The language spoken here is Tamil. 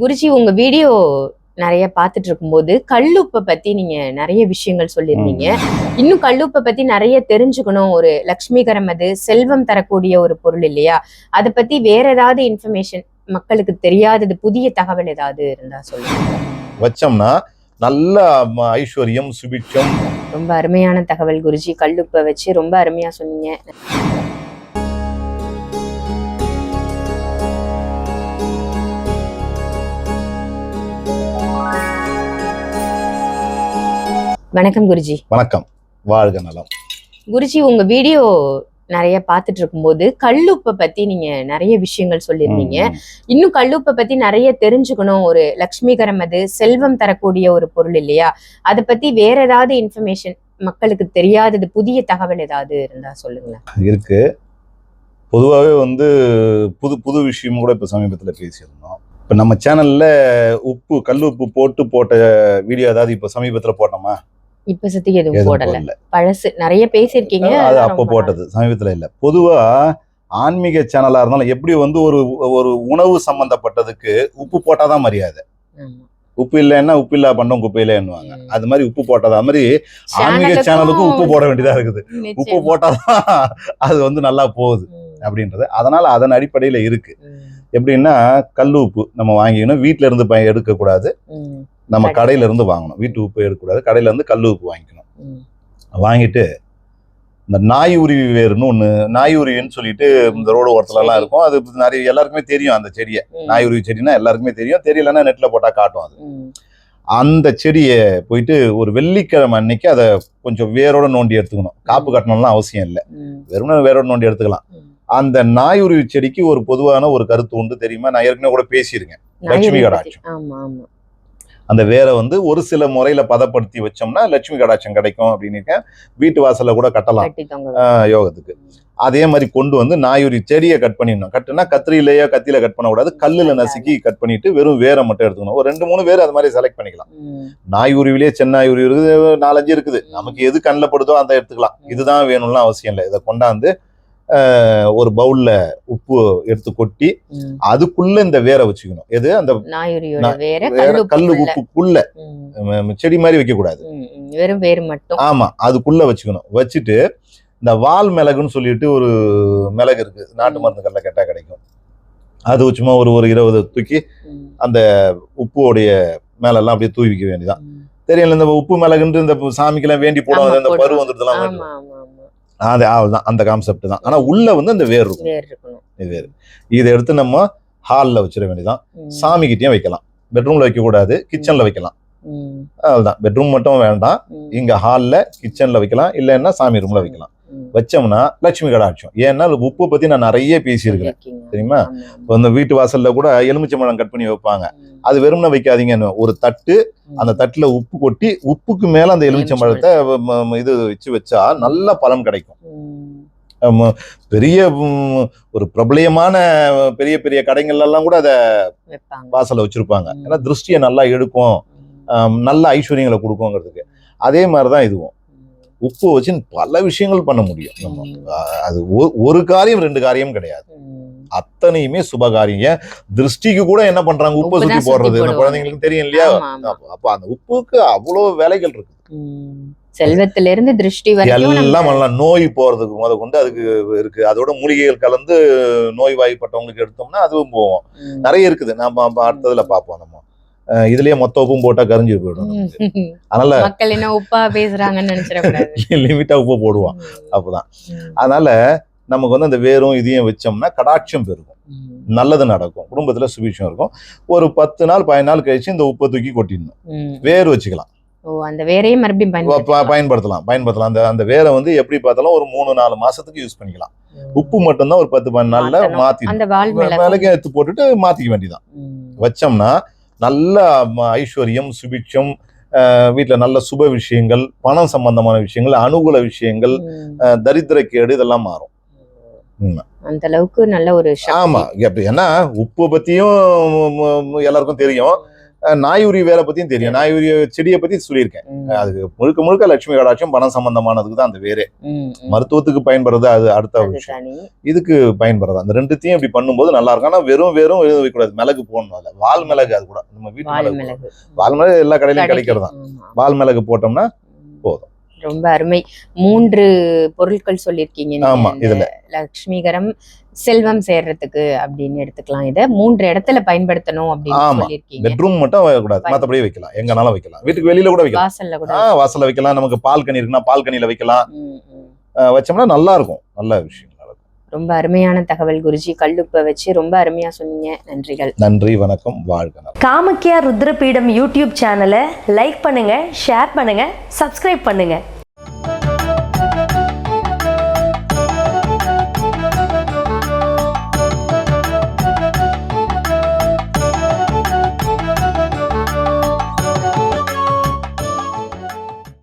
குருஜி உங்க வீடியோ நிறைய பார்த்துட்டு இருக்கும்போது கல்லுப்பை பத்தி நீங்க நிறைய விஷயங்கள் சொல்லியிருந்தீங்க. இன்னும் கல்லுப்பை பத்தி நிறைய தெரிஞ்சுக்கணும். ஒரு லக்ஷ்மிகரம் அது செல்வம் தரக்கூடிய ஒரு பொருள் இல்லையா? அதை பத்தி வேற ஏதாவது இன்ஃபர்மேஷன் மக்களுக்கு தெரியாதது புதிய தகவல் ஏதாவது இருந்தா சொல்லுங்க. வச்சோம்னா நல்ல ஐஸ்வர்யம் சுபிட்சம். ரொம்ப அருமையான தகவல் குருஜி. கல்லுப்பை வச்சு ரொம்ப அருமையா சொன்னீங்க. வணக்கம் குருஜி. வணக்கம். வாழ்க நலம். குருஜி உங்க வீடியோ நிறைய பார்த்துட்டு இருக்கும்போது கல்லுப்பை பத்தி நீங்க நிறைய விஷயங்கள் சொல்லியிருந்தீங்க. இன்னும் கல்லுப்பை பத்தி நிறைய தெரிஞ்சுக்கணும். ஒரு லக்ஷ்மிகரம் அது செல்வம் தரக்கூடிய ஒரு பொருள் இல்லையா? அதை பத்தி வேற ஏதாவது இன்ஃபர்மேஷன் மக்களுக்கு தெரியாதது புதிய தகவல் ஏதாவது இருந்தா சொல்லுங்களேன். இருக்கு. பொதுவாகவே வந்து புது புது விஷயம் கூட இப்போ சமீபத்தில் பேசியிருந்தோம். இப்போ நம்ம சேனல்ல உப்பு கல் உப்பு போட்டு போட்ட வீடியோ ஏதாவது இப்போ சமீபத்தில் போட்டோமா? இப்ப சத்திக்கு எதுவும் போடல. பழசு நிறைய பேசியிருக்கீங்க அது அப்போ போட்டது சமீபத்தில் இல்லை. பொதுவா ஆன்மீக சேனலா இருந்தாலும் எப்படி வந்து ஒரு ஒரு உணவு சம்பந்தப்பட்டதுக்கு உப்பு போட்டாதான் மரியாதை. உப்பு இல்லைன்னா உப்பு இல்லா பண்ணோம் குப்பையிலேன்னுவாங்க ம். அது மாதிரி உப்பு போட்டதா மாதிரி ஆன்மீக சேனலுக்கும் உப்பு போட வேண்டியதா இருக்குது. உப்பு. போட்டாதான் அது வந்து நல்லா போகுது அப்படின்றது. அதனால அதன் அடிப்படையில இருக்கு. எப்படின்னா கல் உப்பு நம்ம வாங்கிக்கணும். வீட்ல இருந்து எடுக்கக்கூடாது. ம், நம்ம கடை. கடையில. இருந்து வாங்கணும். வீட்டு உப்பு எடுக்கக்கூடாது. கடையில இருந்து கல் உப்பு வாங்கிக்கணும். வாங்கிட்டு இந்த நாய் உருவி வேறுன்னு ஒண்ணு நாய் உருவின்னு சொல்லிட்டு இந்த ரோடு ஓரத்துல எல்லாம் சரி. இருக்கும். அது நிறைய எல்லாருக்குமே தெரியும் அந்த செடியை. நாய் உருவி செடினா எல்லாருக்குமே தெரியும். தெரியலன்னா நெட்ல போட்டா காட்டும் அது. அந்த செடியை போயிட்டு ஒரு வெள்ளிக்கிழமை அன்னைக்கு அதை கொஞ்சம் வேரோட நோண்டி எடுத்துக்கணும். காப்பு கட்டணும்லாம் அவசியம் இல்லை. வெறும் வேரோட நோண்டி எடுத்துக்கலாம். அந்த நாய் உருவி செடிக்கு ஒரு பொதுவான ஒரு கருத்து உண்டு தெரியுமா? நான் ஏற்கனவே கூட பேசியிருக்கேன். லட்சுமி கடாட்சம். அந்த வேரை வந்து ஒரு சில முறையில பதப்படுத்தி வச்சோம்னா லட்சுமி கடாட்சம் கிடைக்கும் அப்படின்னு இருக்கேன். வீட்டு வாசல்ல கூட கட்டலாம். யோகத்துக்கு. அதே மாதிரி கொண்டு வந்து நாயுரி செடியை கட் பண்ணிடணும். கட்டுனா கத்திரியிலேயோ கத்தியில கட் பண்ணக்கூடாது. கல்லுல நசுக்கி கட் பண்ணிட்டு வெறும் வேரை மட்டும் எடுத்துக்கணும். ஒரு ரெண்டு மூணு வேர் அது மாதிரி செலக்ட் பண்ணிக்கலாம். ம், நாய் உருவிலே சென்னாய் உருவி இருக்குது நாலஞ்சு இருக்குது. நமக்கு எது கண்ணில் படுதோ அந்த எடுத்துக்கலாம். இதுதான் வேணும்லாம் அவசியம் இல்லை. இதை கொண்டாந்து ஒரு பவுல்ல உப்பு எடுத்து கொட்டி. அதுக்குள்ள இந்த வேரை வச்சுக்கணும் எது அந்த கல்லு உப்புக்குள்ள. செடி மாதிரி வைக்க கூடாது. வெறும் வேறு மட்டும் ஆமா அதுக்குள்ள வச்சுக்கணும் வச்சுட்டு இந்த வால் மிளகுன்னு சொல்லிட்டு ஒரு மிளகு இருக்கு நாட்டு. மருந்து கல்ல கேட்டா கிடைக்கும் அது சும்மா ஒரு ஒரு இருபது தூக்கி ம், உப்புடைய மேலெல்லாம் அப்படியே தூவி வைக்க வேண்டியதான். தெரியல இந்த உப்பு மிளகுன்ட்டு இந்த சாமிக்கெல்லாம் வேண்டி போடுவாங்க இந்த பரு போடுவாங்க. வந்துடுதுலாம் ஆமா ஆமா ஆமா அது அவ்வளவுதான் அந்த கான்செப்ட் தான். ஆனா உள்ள வந்து அந்த வேர் இருக்கும் இது வேர் இதை எடுத்து நம்ம ஹாலில் வச்சிட வேண்டியதான் சாமிக்கிட்டயும் வைக்கலாம். பெட்ரூம்ல வைக்க கூடாது கிச்சன்ல வைக்கலாம். அவ்வளவுதான். பெட்ரூம் மட்டும் வேண்டாம். இங்க ஹால்ல கிச்சன்ல வைக்கலாம். இல்லைன்னா சாமி ரூம்ல வைக்கலாம். வச்சோம்னா லட்சுமி கடாட்சம் ஏன்னா உப்பு பத்தி நான் நிறைய பேசியிருக்கிறேன். சொல்லியிருக்கீங்க. தெரியுமா. இப்ப இந்த வீட்டு வாசல்ல கூட எலுமிச்சம்பழம் கட் பண்ணி வைப்பாங்க. அது வெறும்னா வைக்காதீங்கன்னு ஒரு தட்டு. அந்த தட்டுல உப்பு கொட்டி உப்புக்கு மேல அந்த எலுமிச்சம்பழத்தை இது வச்சு வச்சா நல்ல பலன் கிடைக்கும். பெரிய ஒரு பிரபலியமான பெரிய பெரிய கடைகள்ல எல்லாம் கூட அதை வாசல்ல வச்சிருப்பாங்க. ஏன்னா திருஷ்டியை நல்லா எடுக்கும். நல்ல ஐஸ்வர்யங்களை கொடுக்குங்கிறதுக்கு. அதே மாதிரிதான் இதுவும். உப்பு வச்சு பல விஷயங்கள் பண்ண முடியும். நம்ம அது ஒரு காரியம் ரெண்டு காரியம் கிடையாது. அத்தனையுமே சுபகாரியம் ஏன் திருஷ்டிக்கு கூட என்ன பண்றாங்க? உப்பு சுத்தி போடுறது. குழந்தைங்களுக்கு தெரியும் இல்லையா. அப்ப- அந்த உப்புக்கு அவ்வளவு வேலைகள் இருக்கு. செல்வத்தில இருந்து திருஷ்டி எல்லாம் பண்ணலாம் நோய் போறதுக்கு முத கொண்டு அதுக்கு இருக்கு. அதோட மூலிகைகள் கலந்து நோய் வாய்ப்பட்டவங்களுக்கு எடுத்தோம்னா அதுவும் போவோம். நிறைய இருக்குது. நாம அடுத்ததுல பார்ப்போம் நம்ம. இதுலயே மொத்த உப்பும் போட்டா கரைஞ்சு போயிடும். அதனால மக்கள் என்ன உப்பா பேசுறாங்கன்னு நினைச்சிடக்கூடாது. லிமிட்டா உப்பு போடுவோம். அப்பதான். அதனால நமக்கு வந்து அந்த வேரும் இதையும் வச்சோம்னா கடாட்சம் பெருகும். நல்லது நடக்கும் குடும்பத்துல சுபிட்சம் இருக்கும் ஒரு பத்து நாள் பதினஞ்சு நாள் கழிச்சு இந்த உப்பை தூக்கி கொட்டிடணும். வேர் வச்சுக்கலாம் அந்த வேரையும் பயன்படுத்தலாம். பயன்படுத்தலாம் அந்த அந்த வேரை வந்து எப்படி பார்த்தாலும் ஒரு மூணு நாலு மாசத்துக்கு யூஸ் பண்ணிக்கலாம் உப்பு மட்டும்தான் ஒரு பத்து பதினஞ்சு நாள்ல. மாத்தி மிளகு எடுத்து போட்டுட்டு மாத்திக்க வேண்டியதான். வச்சோம்னா நல்ல ஐஸ்வர்யம் சுபிட்சம் வீட்ல நல்ல சுப விஷயங்கள் பணம் சம்பந்தமான விஷயங்கள் அனுகூல விஷயங்கள் ம். அஹ் தரித்திரக்கேடு இதெல்லாம் மாறும். அந்த அளவுக்கு நல்ல ஒரு. ஆமா ஏன்னா உப்பு பத்தியும் எல்லாருக்கும் தெரியும் நாயுரி வேலை பத்தியும் தெரியும் நாயுரி செடியை பத்தி சொல்லியிருக்கேன் அதுக்கு முழுக்க முழுக்க லட்சுமி கடாட்சம் பணம் சம்பந்தமானதுக்கு தான் அந்த ம். மருத்துவத்துக்கு பயன்படுறது அது அடுத்த விஷயம் இதுக்கு பயன்படுறது அந்த ரெண்டுத்தையும் இப்படி பண்ணும்போது நல்லா இருக்கும் ஆனா வெறும் வெறும் எழுத வைக்கக்கூடாது மிளகு போடணும் அதுல வால் மிளகு அது கூட நம்ம வீட்டு மிளகு வால் மிளகு எல்லா கடையிலும் கிடைக்கும். கிடைக்கிறது தான். வால் மிளகு போட்டோம்னா. போதும். ரொம்ப அருமை மூன்று பொருட்கள் சொல்லியிருக்கீங்க. ஆமா, இதுல. லக்ஷ்மிகரம் செல்வம் சேர்றதுக்கு அப்படின்னு எடுத்துக்கலாம். இத மூன்று இடத்துல பயன்படுத்தணும் அப்படின்னு. சொல்லியிருக்கீங்க. பெட்ரூம் மட்டும் வைக்கக்கூடாது. மத்தபடி வைக்கலாம். எங்கனாலும் வைக்கலாம். வீட்டுக்கு வெளியில கூட வைக்கலாம். வாசல்ல கூட ஆ வாசல்ல வைக்கலாம். நமக்கு பால்கனி இருக்குன்னா பால்கனியில வைக்கலாம். வச்சோம்னா நல்லா இருக்கும் நல்ல விஷயம். ரொம்ப அருமையான தகவல் குருஜி. கல்லுப்பை வச்சு ரொம்ப அருமையா சொன்னீங்க. நன்றிகள். நன்றி வணக்கம் வாழ்க. காமக்கியா ருத்ரபீடம் யூடியூப் சேனலை லைக் பண்ணுங்க ஷேர் பண்ணுங்க சப்ஸ்கிரைப் பண்ணுங்க.